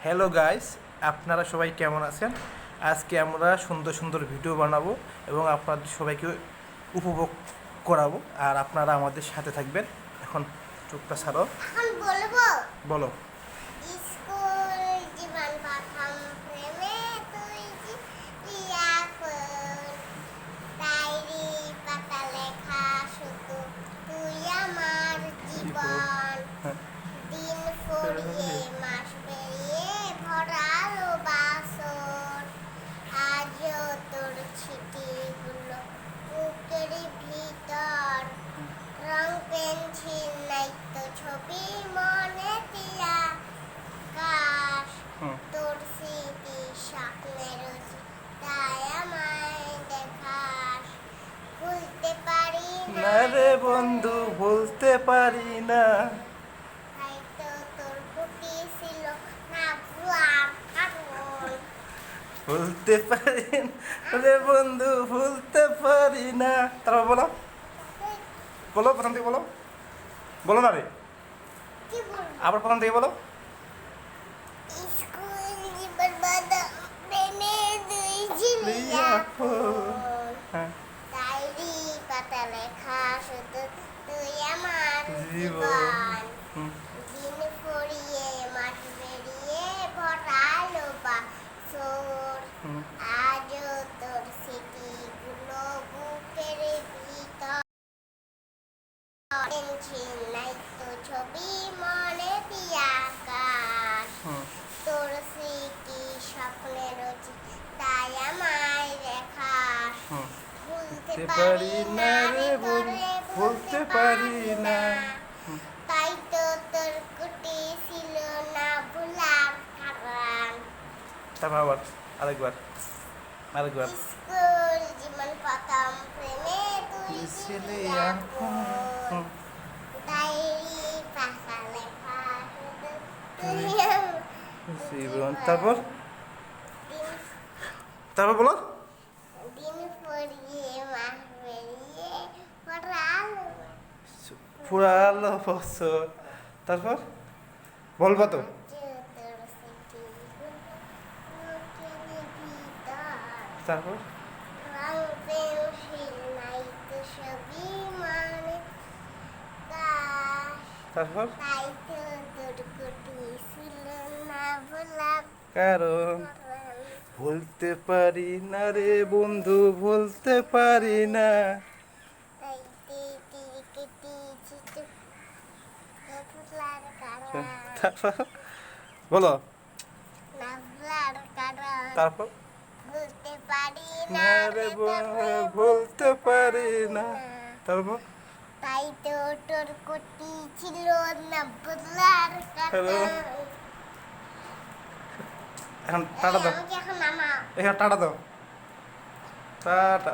Hello guys আপনারা সবাই কেমন আছেন? আজকে আমরা সুন্দর সুন্দর ভিডিও বানাবো এবং আপনাদের সবাইকে উপভোগ করাবো। আর আপনারা আমাদের সাথে থাকবেন। এখন চোখটা ছাড়ো। বলব বলো। স্কুল জীবন প্রথম প্রেমে তুই এখন ডায়েরি পাতা লেখা শুধু তুই আমার জীবন হ্যাঁ। দিন ফুরিয়ে মাস পেরিয়ে ভরালো বাসর আজও তোর ছিটিগুলো বুকের ভিতর রং পেন্সিল নাই তো ছবি মনে দিয়া কাশ হুম। তোর স্মৃতি স্বপ্নের তাই আমায় দেখাস ভুলতে পারি না রে বন্ধু বলতে পারি না। তাই তো তোর বুকে ছিল না ভুয়ার কারণ বলতে পারি রে বন্ধু ভুলতে পারি না। তারপর বলো। বলো প্রথম থেকে বলো। বলো না রে। আবার প্রথম থেকে বলো। পাতা লেখা শুধু তুই আমার জীবন। দিন ফুরিয়ে মাঠ বেরিয়ে ভরালো বা সোর আজও তোর স্মৃতিগুলো বুকের ভিতর। নাই তো ছবি ভুলতে পারি না রে বলে বলতে পারি না। তাই তো তোর কুটি ছিল না ভুলার কারণ। তারপর আবার আরেকবার আরেকবার। স্কুল জীবন প্রথম প্রেমে তুই ছিলে ডায়েরি পাশা লেখা জীবন তারপর? তারপর বলো দিন ফুরিয়ে মাস বেরিয়ে পড়ালো পুরালো বছর। তারপর? বলবা তো তারপর? তারপর? কারণ। ভুলতে পারি না রে বন্ধু, ভুলতে পারি না তাই তি তি কেটি চিটু না ভোলার কারণ তারপর বলো। তারপর? ভুলতে পারি না তারপর? তাই তো তোর কুটি ছিল না হ্যালো। এখন টাটা দাও। এখন টাটা দাও। টাটা।